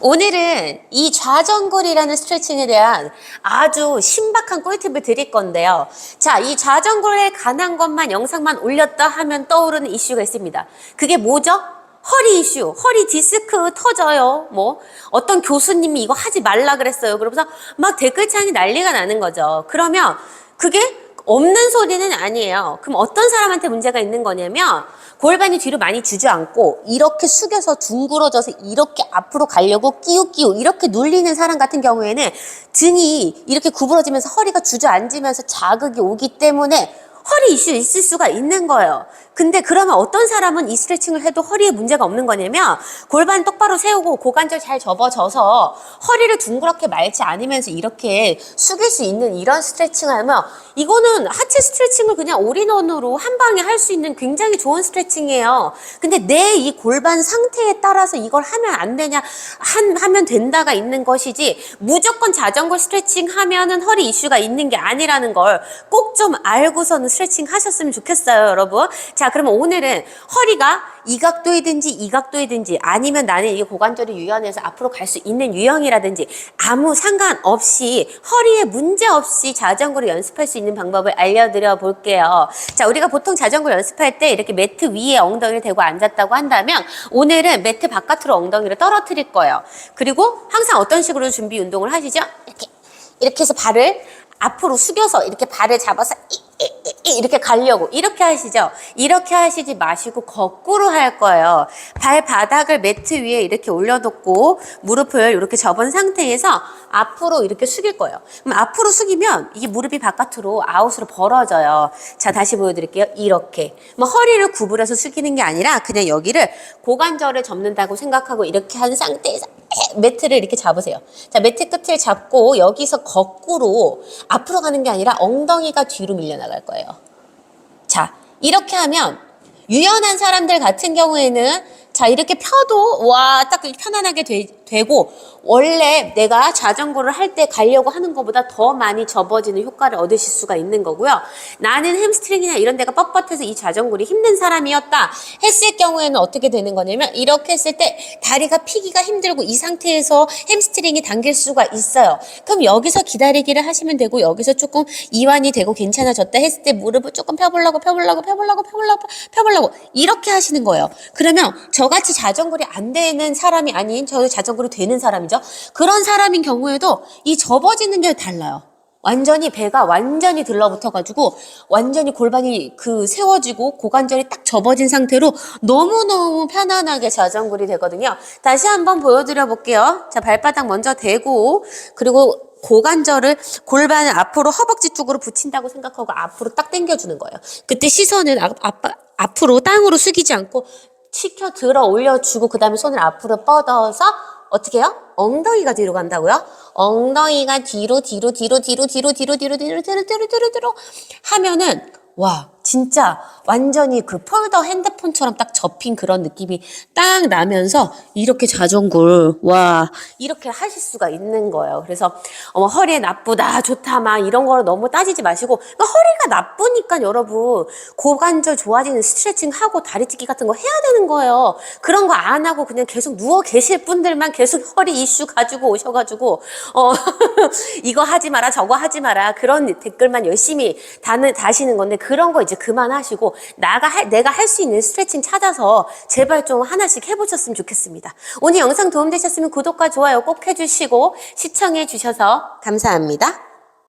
오늘은 이 좌전골이라는 스트레칭에 대한 아주 신박한 꿀팁을 드릴 건데요. 자, 이 좌전골에 관한 것만 영상만 올렸다 하면 떠오르는 이슈가 있습니다. 그게 뭐죠? 허리 이슈, 허리 디스크 터져요. 뭐 어떤 교수님이 이거 하지 말라 그랬어요. 그러면서 막 댓글창이 난리가 나는 거죠. 그러면 그게 없는 소리는 아니에요. 그럼 어떤 사람한테 문제가 있는 거냐면 골반이 뒤로 많이 주저앉고 이렇게 숙여서 둥그러져서 이렇게 앞으로 가려고 끼우끼우 이렇게 눌리는 사람 같은 경우에는 등이 이렇게 구부러지면서 허리가 주저앉으면서 자극이 오기 때문에 허리 이슈 있을 수가 있는 거예요. 근데 그러면 어떤 사람은 이 스트레칭을 해도 허리에 문제가 없는 거냐면 골반 똑바로 세우고 고관절 잘 접어져서 허리를 둥그렇게 말지 않으면서 이렇게 숙일 수 있는 이런 스트레칭을 하면 이거는 하체 스트레칭을 그냥 올인원으로 한 방에 할 수 있는 굉장히 좋은 스트레칭이에요. 근데 내 이 골반 상태에 따라서 이걸 하면 안 되냐 한, 하면 된다가 있는 것이지 무조건 자전거 스트레칭 하면은 허리 이슈가 있는 게 아니라는 걸 꼭 좀 알고서는 스트레칭 하셨으면 좋겠어요, 여러분. 자, 그러면 오늘은 허리가 이 각도이든지 이 각도이든지 아니면 나는 이게 고관절이 유연해서 앞으로 갈 수 있는 유형이라든지 아무 상관없이 허리에 문제 없이 자전거를 연습할 수 있는 방법을 알려드려 볼게요. 자, 우리가 보통 자전거 연습할 때 이렇게 매트 위에 엉덩이를 대고 앉았다고 한다면 오늘은 매트 바깥으로 엉덩이를 떨어뜨릴 거예요. 그리고 항상 어떤 식으로 준비 운동을 하시죠? 이렇게 이렇게 해서 발을 앞으로 숙여서 이렇게 발을 잡아서 이, 이렇게 가려고 이렇게 하시죠. 이렇게 하시지 마시고 거꾸로 할 거예요. 발바닥을 매트 위에 이렇게 올려놓고 무릎을 이렇게 접은 상태에서 앞으로 이렇게 숙일 거예요. 그럼 앞으로 숙이면 이게 무릎이 바깥으로 아웃으로 벌어져요. 자 다시 보여드릴게요. 이렇게 뭐 허리를 구부려서 숙이는 게 아니라 그냥 여기를 고관절을 접는다고 생각하고 이렇게 한 상태에서 매트를 이렇게 잡으세요. 자, 매트 끝을 잡고 여기서 거꾸로 앞으로 가는 게 아니라 엉덩이가 뒤로 밀려나갈 거예요. 자, 이렇게 하면 유연한 사람들 같은 경우에는 자, 이렇게 펴도 와, 딱 편안하게 되, 고 원래 내가 자전거를 할 때 가려고 하는 것보다 더 많이 접어지는 효과를 얻으실 수가 있는 거고요. 나는 햄스트링이나 이런 데가 뻣뻣해서 이 자전거를 힘든 사람이었다 했을 경우에는 어떻게 되는 거냐면 이렇게 했을 때 다리가 피기가 힘들고 이 상태에서 햄스트링이 당길 수가 있어요. 그럼 여기서 기다리기를 하시면 되고 여기서 조금 이완이 되고 괜찮아졌다 했을 때 무릎을 조금 펴보려고 펴보려고 펴보려고 펴보려고 펴보려고 이렇게 하시는 거예요. 그러면 저같이 자전거리 안 되는 사람이 아닌 저 자전거 리 되는 사람이죠. 그런 사람인 경우에도 이 접어지는 게 달라요. 완전히 배가 완전히 들러붙어가지고 완전히 골반이 그 세워지고 고관절이 딱 접어진 상태로 너무너무 편안하게 자전거리 되거든요. 다시 한번 보여드려 볼게요. 자, 발바닥 먼저 대고 그리고 고관절을 골반을 앞으로 허벅지 쪽으로 붙인다고 생각하고 앞으로 딱 당겨주는 거예요. 그때 시선은 앞, 앞, 앞으로 땅으로 숙이지 않고 치켜 들어 올려주고 그 다음에 손을 앞으로 뻗어서 어떻게 해요? 엉덩이가 뒤로 간다고요? 엉덩이가 뒤로 뒤로 뒤로 뒤로 뒤로 뒤로 뒤로 뒤로 뒤로 뒤로 뒤로 뒤로 하면은 와 진짜 완전히 그 폴더 핸드폰처럼 딱 접힌 그런 느낌이 딱 나면서 이렇게 자전거를 와 이렇게 하실 수가 있는 거예요. 그래서 어머 허리에 나쁘다 좋다 막 이런 거를 너무 따지지 마시고 그러니까 허리가 나쁘니까 여러분 고관절 좋아지는 스트레칭 하고 다리 찢기 같은 거 해야 되는 거예요. 그런 거 안 하고 그냥 계속 누워 계실 분들만 계속 허리 이슈 가지고 오셔가지고 어 이거 하지 마라 저거 하지 마라 그런 댓글만 열심히 다는 다시는 건데 그런 거 이제 그만하시고 나가 할, 내가 할 수 있는 스트레칭 찾아서 제발 좀 하나씩 해보셨으면 좋겠습니다. 오늘 영상 도움되셨으면 구독과 좋아요 꼭 해주시고 시청해 주셔서 감사합니다.